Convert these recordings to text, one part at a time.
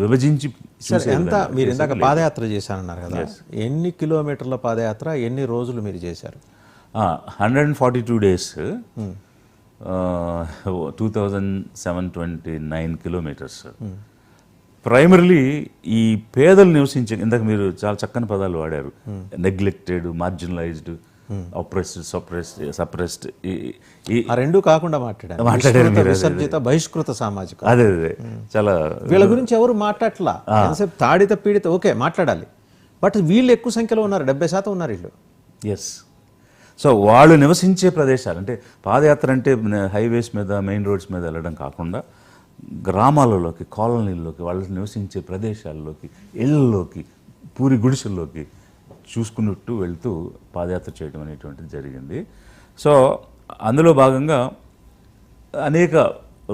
విభజించి ఎంత మీరు ఇందాక. పాదయాత్ర చేశానన్నారు కదా. ఎన్ని కిలోమీటర్ల పాదయాత్ర ఎన్ని రోజులు మీరు చేశారు? Hundred and forty two days two thousand seven twenty nine kilometres primarily ఈ పేదలు నివసించే ఇందాక మీరు చాలా చక్కని పదాలు వాడారు. Neglected marginalised oppressed suppressed suppressed ఆ రెండు కాకుండా మాట్లాడారు. మాట్లాడారు విసర్జిత బహిష్కృత సామాజిక. అదే అదే చాలా వీళ్ళ గురించి ఎవరు మాట్లాడట్లా? ఎంతసేపు తాడిత పీడిత ఓకే మాట్లాడాలి. బట్ వీళ్ళు ఎక్కువ సంఖ్యలో ఉన్నారు డెబ్బై శాతం ఉన్నారు వీళ్ళు. ఎస్ సో వాళ్ళు నివసించే ప్రదేశాలు అంటే పాదయాత్ర అంటే హైవేస్ మీద మెయిన్ రోడ్స్ మీద వెళ్ళడం కాకుండా గ్రామాలలోకి కాలనీల్లోకి వాళ్ళు నివసించే ప్రదేశాల్లోకి ఇళ్ళలోకి పూరి గుడిసెల్లోకి చూసుకున్నట్టు వెళ్తూ పాదయాత్ర చేయడం అనేటువంటిది జరిగింది. సో అందులో భాగంగా అనేక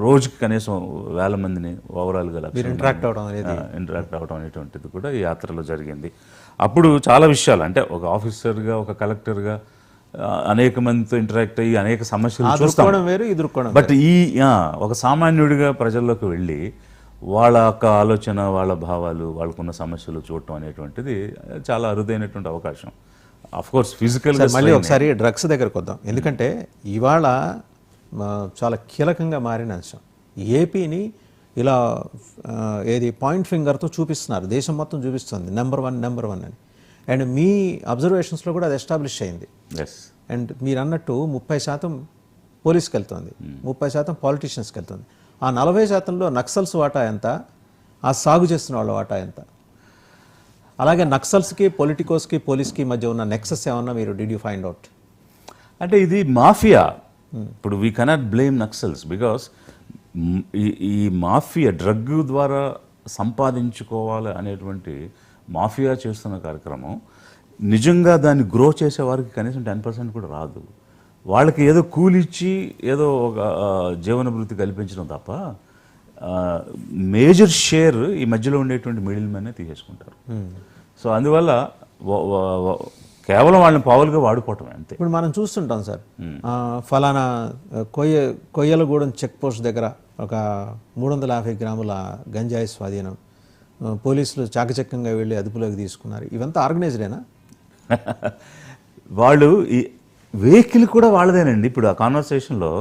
రోజుకి కనీసం వేల మందిని ఓవరాల్గా interact అవ్వడం అనేది. ఇంటరాక్ట్ అవ్వడం అనేటువంటిది కూడా ఈ యాత్రలో జరిగింది. అప్పుడు చాలా విషయాలు అంటే ఒక ఆఫీసర్గా ఒక కలెక్టర్గా అనేక మందితో ఇంటరాక్ట్ అయ్యి అనేక సమస్యలు చూస్తాం. వేరు ఎదుర్కోవడం బట్ ఈ ఒక సామాన్యుడిగా ప్రజల్లోకి వెళ్ళి వాళ్ళ యొక్క ఆలోచన వాళ్ళ భావాలు వాళ్ళకున్న సమస్యలు చూడటం అనేటువంటిది చాలా అరుదైనటువంటి అవకాశం. కోర్స్ ఫిజికల్ మళ్ళీ ఒకసారి డ్రగ్స్ దగ్గరకు వద్దాం. ఎందుకంటే ఇవాళ చాలా కీలకంగా మారిన అంశం. ఏపీని ఇలా ఏది పాయింట్ ఫింగర్తో చూపిస్తున్నారు. దేశం మొత్తం చూపిస్తుంది. నెంబర్ వన్ నెంబర్ వన్ అని. అండ్ మీ అబ్జర్వేషన్స్లో కూడా అది ఎస్టాబ్లిష్ అయింది. అండ్ మీరు అన్నట్టు ముప్పై శాతం పోలీస్కి వెళ్తుంది. ముప్పై శాతం పాలిటీషియన్స్కి వెళ్తుంది. ఆ నలభై శాతంలో నక్సల్స్ వాటా ఎంత? ఆ సాగు చేస్తున్న వాళ్ళ వాటా ఎంత? అలాగే నక్సల్స్కి పొలిటికోస్కి పోలీస్కి మధ్య ఉన్న నెక్సెస్ ఏమన్నా మీరు డిడ్ యూ ఫైండ్ అవుట్ అంటే ఇది మాఫియా. ఇప్పుడు we cannot blame Naxals because ఈ మాఫియా డ్రగ్ ద్వారా సంపాదించుకోవాలి అనేటువంటి మాఫియా చేస్తున్న కార్యక్రమం నిజంగా దాన్ని గ్రో చేసే వారికి కనీసం టెన్ పర్సెంట్ కూడా రాదు. వాళ్ళకి ఏదో కూలిచ్చి ఏదో ఒక జీవనభృతి కల్పించడం తప్ప మేజర్ షేర్ ఈ మధ్యలో ఉండేటువంటి మిడిల్ మెన్నే తీసేసుకుంటారు సో అందువల్ల కేవలం వాళ్ళని పావులుగా వాడుకోవటమే అంతే. ఇప్పుడు మనం చూస్తుంటాం సార్. ఫలానా కొయ్య కొయ్యలగూడెం చెక్ పోస్ట్ దగ్గర ఒక మూడు వందల యాభై గ్రాముల గంజాయి స్వాధీనం పోలీసులు చాకచక్యంగా వెళ్ళి అదుపులోకి తీసుకున్నారు. ఇవంతా ఆర్గనైజ్డేనా? వాళ్ళు ఈ వెహికల్ కూడా వాళ్ళదేనండి. ఇప్పుడు ఆ కాన్వర్సేషన్లో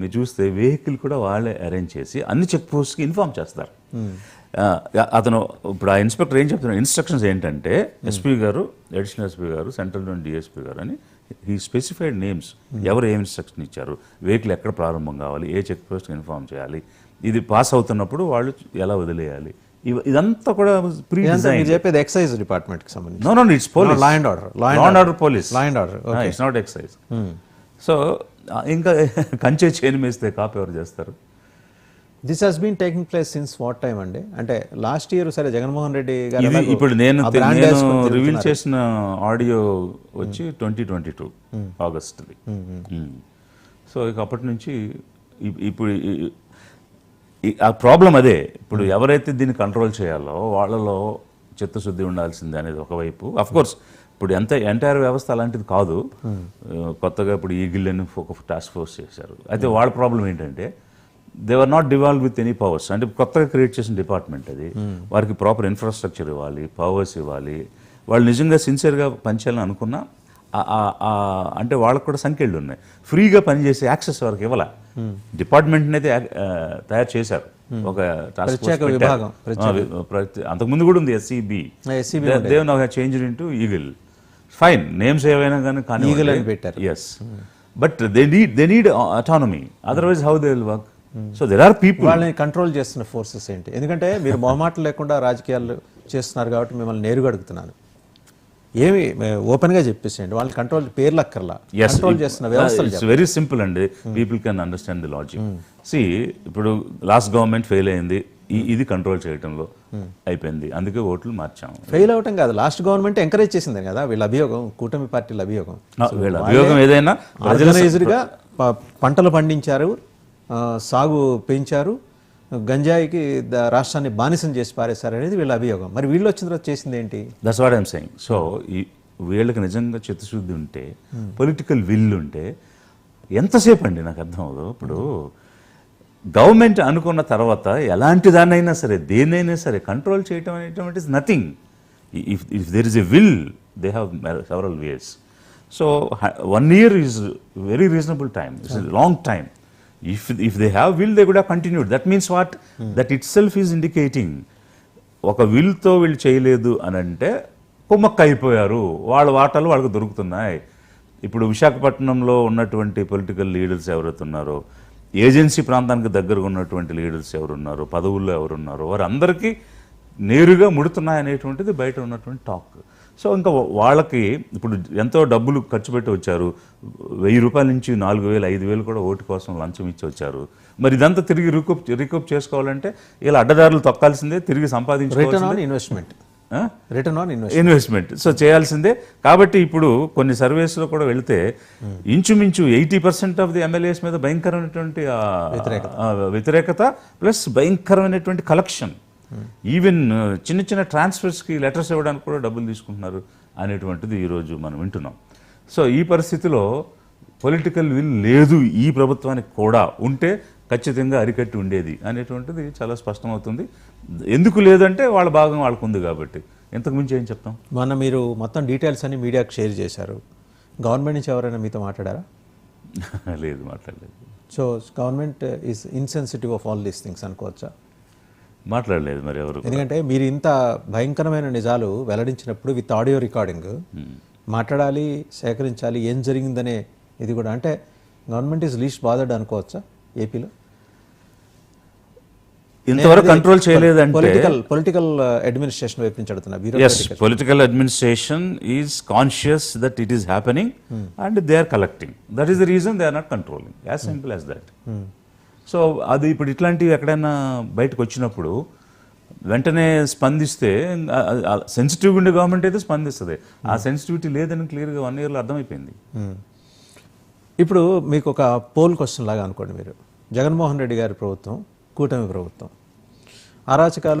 మీరు చూస్తే వెహికల్ కూడా వాళ్ళే అరేంజ్ చేసి అన్ని చెక్ పోస్ట్కి ఇన్ఫార్మ్ చేస్తారు. అతను ఇప్పుడు ఆ ఇన్స్పెక్టర్ ఏం చెప్తున్నారు ఇన్స్ట్రక్షన్స్ ఏంటంటే ఎస్పీ గారు అడిషనల్ ఎస్పీ గారు సెంట్రల్ నుండి డిఎస్పీ గారు అని ఈ స్పెసిఫైడ్ నేమ్స్. ఎవరు ఏం ఇన్స్ట్రక్షన్ ఇచ్చారు? వెహికల్ ఎక్కడ ప్రారంభం కావాలి? ఏ చెక్ పోస్ట్కి ఇన్ఫార్మ్ చేయాలి? ఇది పాస్ అవుతున్నప్పుడు వాళ్ళు ఎలా వదిలేయాలి? ఇదంతా కూడా ప్రీ మీరు చెప్పేది ఎక్సైజ్ డిపార్ట్మెంట్కి సంబంధించి. No no it's police law and order law and order police law and order it's not excise so ఇంకా కంచె చేయని మేస్తే కాపు ఎవరు చేస్తారు? This has been taking place since what time అండి? అంటే లాస్ట్ ఇయర్ సరే జగన్మోహన్ రెడ్డి గారు ఇప్పుడు నేను రివీల్. చేసిన ఆడియో వచ్చి ట్వంటీ ట్వంటీ టూ ఆగస్ట్ది సో ఇక అప్పటి నుంచి ఇప్- ఇప్పుడు ఆ ప్రాబ్లం అదే. ఇప్పుడు ఎవరైతే దీన్ని కంట్రోల్ చేయాలో వాళ్ళలో చిత్తశుద్ధి ఉండాల్సిందే అనేది ఒకవైపు అఫ్ కోర్స్ ఇప్పుడు ఎంత ఎంటైర్ వ్యవస్థ అలాంటిది కాదు. ఆ, కొత్తగా ఇప్పుడు ఈగిల్ అని ఒక టాస్క్ ఫోర్స్ చేశారు. అయితే వాళ్ళ ప్రాబ్లం ఏంటంటే they are not devolve with any powers అంటే కొత్తగా క్రియేట్ చేసిన డిపార్ట్మెంట్ అది. వారికి ప్రాపర్ ఇన్ఫ్రాస్ట్రక్చర్ ఇవ్వాలి పవర్స్ ఇవ్వాలి. వాళ్ళు నిజంగా సిన్సియర్గా పనిచేయాలని అనుకున్నా అంటే వాళ్ళకు కూడా సంఖ్యలు ఉన్నాయి. ఫ్రీగా పనిచేసే యాక్సెస్ వారికి ఇవ్వాల? డిపార్ట్మెంట్ అయితే తయారు చేశారు. ఒక ప్రత్యేక విభాగం, అంతకుముందు కూడా ఉంది SCB Dev now change into Eagle fine names ఏవైనా కానీ కానీ అని పెట్టారు. Yes but they need they need autonomy otherwise how they will work so there are people వాళ్ళని కంట్రోల్ చేస్తున్న ఫోర్సెస్ ఏంటి? ఎందుకంటే మీరు మొహమాటం లేకుండా రాజకీయాలు చేస్తున్నారు కాబట్టి మిమ్మల్ని నేరుగా అడుగుతున్నాను. ఏమి ఓపెన్గా చెప్పేసేయండి. వాళ్ళని కంట్రోల్ పేర్లు అక్కర్లా కంట్రోల్ చేస్తున్న వ్యవస్థలు ఇట్స్ వెరీ సింపుల్ అండి. People can understand the logic see ఇప్పుడు లాస్ట్ గవర్నమెంట్ ఫెయిల్ అయింది. ఈ- ఇది కంట్రోల్ చేయడంలో అయిపోయింది. అందుకే ఓట్లు మార్చాము ఫెయిల్ అవటం కాదు. లాస్ట్ గవర్నమెంట్ ఎంకరేజ్ చేసింది కదా వీళ్ళ అభియోగం కూటమి పార్టీల అభియోగం. వీళ్ళ అభియోగం ఏదైనా ఆర్గనైజ్డ్గా ప- పంటలు పండించారు. సాగు పెంచారు. గంజాయికి రాష్ట్రాన్ని బానిసం చేసి పారేశారనేది వీళ్ళ అభియోగం. మరి వీళ్ళు వచ్చిన తర్వాత చేసింది ఏంటి? That's what I'm saying so ఈ వీళ్ళకి నిజంగా చిత్తశుద్ధి ఉంటే పొలిటికల్ విల్ ఉంటే ఎంతసేపు అండి నాకు అర్థం అవ్వదు. ఇప్పుడు గవర్నమెంట్ అనుకున్న తర్వాత ఎలాంటి దాన్నైనా సరే దేన్నైనా సరే కంట్రోల్ చేయటం అనేటువంటి is nothing if if there is a will they have several ways so one year is very reasonable time it's long time if if they have will they కూడా continue that means what that itself is indicating ఒక విల్తో వీళ్ళు చేయలేదు అని అంటే కుమ్మక్క అయిపోయారు వాళ్ళ వాటాలు వాళ్ళకి దొరుకుతున్నాయి. ఇప్పుడు విశాఖపట్నంలో ఉన్నటువంటి పొలిటికల్ లీడర్స్ ఎవరైతే ఉన్నారో ఏజెన్సీ ప్రాంతానికి దగ్గరగా ఉన్నటువంటి లీడర్స్ ఎవరున్నారో పదవుల్లో ఎవరున్నారో వారందరికీ నేరుగా ముడుతున్నాయి అనేటువంటిది బయట ఉన్నటువంటి టాక్ సో ఇంకా వాళ్ళకి ఇప్పుడు ఎంతో డబ్బులు ఖర్చు పెట్టి వచ్చారు. వెయ్యి రూపాయల నుంచి నాలుగు వేలు ఐదు వేలు కూడా ఓటు కోసం లంచం ఇచ్చి వచ్చారు. మరి ఇదంతా తిరిగి రికూప్ రికూప్ చేసుకోవాలంటే ఇలా అడ్డదారులు తొక్కాల్సిందే తిరిగి సంపాదించుకోవాల్సిందే. On investment? Return on investment investment so చేయాల్సిందే. కాబట్టి ఇప్పుడు కొన్ని సర్వేస్లో కూడా వెళితే ఇంచుమించు eighty percent of the MLAs మీద భయంకరమైనటువంటి వ్యతిరేకత ప్లస్ భయంకరమైనటువంటి కలెక్షన్. ఈవెన్ చిన్న చిన్న ట్రాన్స్ఫర్స్కి లెటర్స్ ఇవ్వడానికి కూడా డబ్బులు తీసుకుంటున్నారు అనేటువంటిది ఈరోజు మనం వింటున్నాం. సో ఈ పరిస్థితిలో పొలిటికల్ విల్ లేదు ఈ ప్రభుత్వానికి కూడా. ఉంటే ఖచ్చితంగా అరికట్టి ఉండేది అనేటువంటిది చాలా స్పష్టమవుతుంది. ఎందుకు లేదంటే వాళ్ళ భాగం వాళ్ళకు ఉంది కాబట్టి. ఇంతకు మించి ఏం చెప్తాం? మొన్న మీరు మొత్తం డీటెయిల్స్ అన్ని మీడియాకి షేర్ చేశారు. గవర్నమెంట్ నుంచి ఎవరైనా మీతో మాట్లాడారా? లేదు మాట్లాడలేదు. So government is insensitive of all these things అనుకోవచ్చా? మాట్లాడలేదు మరి ఎవరు ఎందుకంటే మీరు ఇంత భయంకరమైన నిజాలు వెల్లడించినప్పుడు విత్ ఆడియో రికార్డింగ్ మాట్లాడాలి సేకరించాలి ఏం జరిగిందనే ఇది కూడా. అంటే గవర్నమెంట్ ఈజ్ లీస్ట్ బాధడ్ అనుకోవచ్చా ఏపీలో? ఇంతవరకు కంట్రోల్ చేయలేదంటే పొలిటికల్ పొలిటికల్ అడ్మినిస్ట్రేషన్ వైపు నుంచి అడుగుతున్నా political administration is conscious that it is happening and they are collecting that is the reason they are not controlling as simple as that so అది ఇప్పుడు ఇట్లాంటివి ఎక్కడైనా బయటకు వచ్చినప్పుడు వెంటనే స్పందిస్తే సెన్సిటివ్ ఉండే గవర్నమెంట్ అయితే స్పందిస్తుంది. ఆ సెన్సిటివిటీ లేదని క్లియర్గా వన్ ఇయర్లో అర్థమైపోయింది. ఇప్పుడు మీకు ఒక పోల్ క్వశ్చన్ లాగా అనుకోండి మీరు. జగన్మోహన్ రెడ్డి గారి ప్రభుత్వం కూటమి ప్రభుత్వం. అరాచకాలు